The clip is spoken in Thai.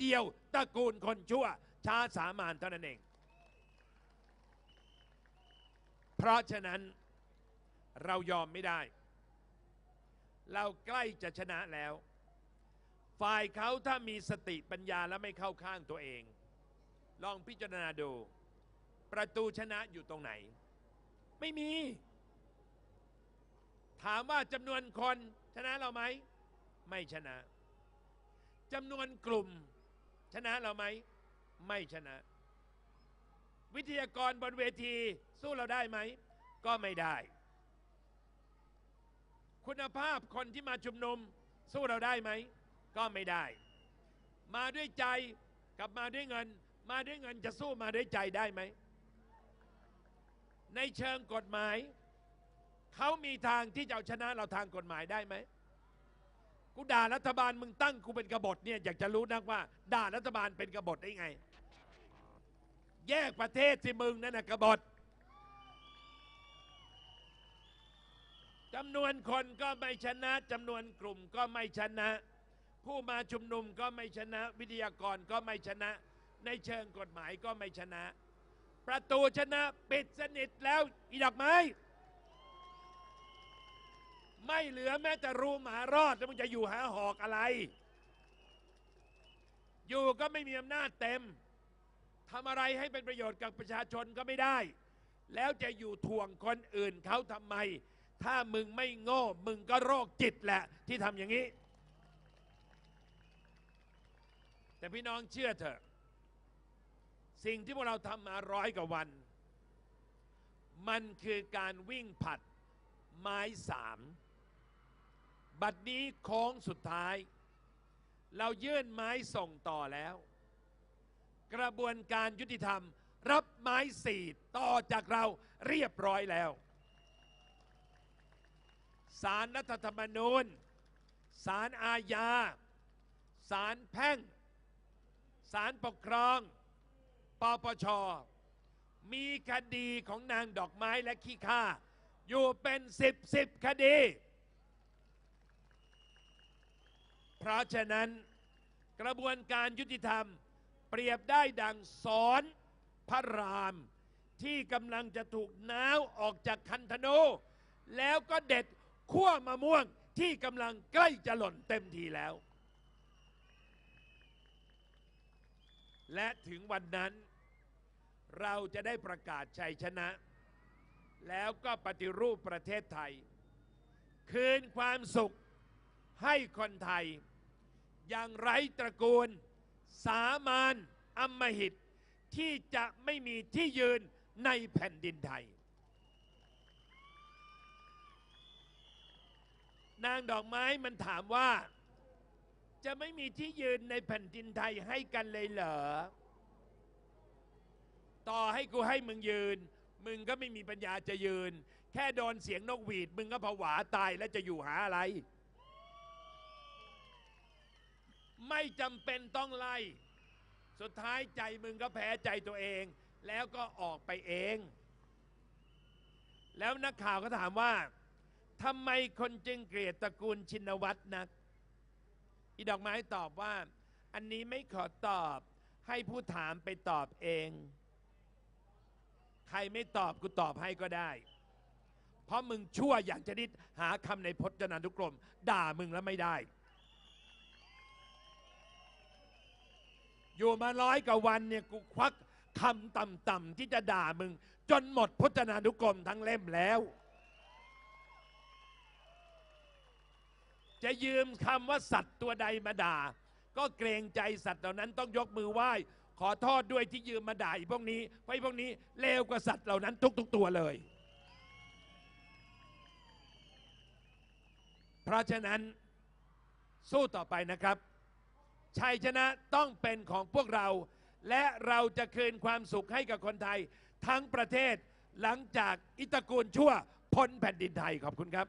เดียวตระกูลคนชั่ว ช้าสามานเท่านั้นเอง เพราะฉะนั้นเรายอมไม่ได้ เราใกล้จะชนะแล้ว ฝ่ายเขาถ้ามีสติปัญญาและไม่เข้าข้างตัวเอง ลองพิจารณาดู ประตูชนะอยู่ตรงไหน ไม่มี ถามว่าจำนวนคนชนะเราไหม ไม่ชนะจำนวนกลุ่ม ชนะเราไหม ไม่ชนะ วิทยากรบนเวทีสู้เราได้ไหม ก็ไม่ได้ คุณภาพคนที่มาชุมนุม สู้เราได้ไหม ก็ไม่ได้ มาด้วยใจกับมาด้วยเงิน มาด้วยเงินจะสู้มาด้วยใจได้ไหม ในเชิงกฎหมาย เขามีทางที่จะเอาชนะเราทางกฎหมายได้ไหม กูด่ารัฐบาลมึงตั้งกูเป็นกบฏเนี่ยอยากจะรู้นักว่า ด่ารัฐบาลเป็นกบฏได้ไง แยกประเทศสิมึงนั่นนะกบฏจำนวนคนก็ไม่ชนะจำนวนกลุ่มก็ไม่ชนะ ผู้มาชุมนุมก็ไม่ชนะ วิทยากรก็ไม่ชนะ ในเชิงกฎหมายก็ไม่ชนะ ประตูชนะปิดสนิทแล้วอีดอกไม้ ไม่เหลือแม้แต่รูหมารอดแล้วมึงจะอยู่หาหอกอะไร อยู่ก็ไม่มีอำนาจเต็มทำอะไรให้เป็นประโยชน์กับประชาชนก็ไม่ได้ แล้วจะอยู่ถ่วงคนอื่นเขาทำไม ถ้ามึงไม่โง่ มึงก็โรคจิตแหละที่ทำอย่างนี้ แต่พี่น้องเชื่อเถอะ สิ่งที่พวกเราทำมาร้อยกว่าวัน มันคือการวิ่งผัด ไม้สามบัดนี้โค้งสุดท้าย เรายื่นไม้ส่งต่อแล้ว กระบวนการยุติธรรม รับไม้สี่ต่อจากเราเรียบร้อยแล้วสารรัฐธรรมนูญสารอาญาสารแพ่งสารปกครองปปชมีคดีของนางดอกไม้และขี้ข้า อยู่เป็นสิบสิบคดี เพราะฉะนั้นกระบวนการยุติธรรม เปรียบได้ดังสอนพระราม ที่กำลังจะถูกน้าวออกจากคันธนูแล้วก็เด็ดขั้วมะม่วงที่กำลังใกล้จะหล่นเต็มทีแล้ว และถึงวันนั้น เราจะได้ประกาศชัยชนะ แล้วก็ปฏิรูปประเทศไทย คืนความสุขให้คนไทย อย่างไร้ตระกูล สามานอำมหิต ที่จะไม่มีที่ยืนในแผ่นดินไทย นางดอกไม้มันถามว่า จะไม่มีที่ยืนในแผ่นดินไทยให้กันเลยเหรอ ต่อให้กูให้มึงยืน มึงก็ไม่มีปัญญาจะยืน แค่โดนเสียงนกหวีด มึงก็ผวาตายแล้วจะอยู่หาอะไร ไม่จำเป็นต้องไล่ สุดท้ายใจมึงก็แพ้ใจตัวเอง แล้วก็ออกไปเอง แล้วนักข่าวก็ถามว่าทำไมคนจึงเกลียดตระกูลชินวัตรนัก อีดอกไม้ตอบว่า อันนี้ไม่ขอตอบให้ผู้ถามไปตอบเอง ใครไม่ตอบกูตอบให้ก็ได้ เพราะมึงชั่วอย่างชนิดหาคำในพจนานุกรม ด่ามึงแล้วไม่ได้ อยู่มาร้อยกว่าวันเนี่ยกูควักคำต่ำๆที่จะด่ามึง จนหมดพจนานุกรมทั้งเล่มแล้ว จะยืมคำว่าสัตว์ตัวใดมาด่า ก็เกรงใจสัตว์เหล่านั้นต้องยกมือไหว้ ขอโทษด้วยที่ยืมมาด่าไอ้พวกนี้เพราะไอ้พวกนี้เลวกว่าสัตว์เหล่านั้นทุกๆตัวเลย เพราะฉะนั้นสู้ต่อไปนะครับ ชัยชนะต้องเป็นของพวกเรา และเราจะคืนความสุขให้กับคนไทย ทั้งประเทศหลังจากอิตากูลชั่วพ้นแผ่นดินไทยขอบคุณครับ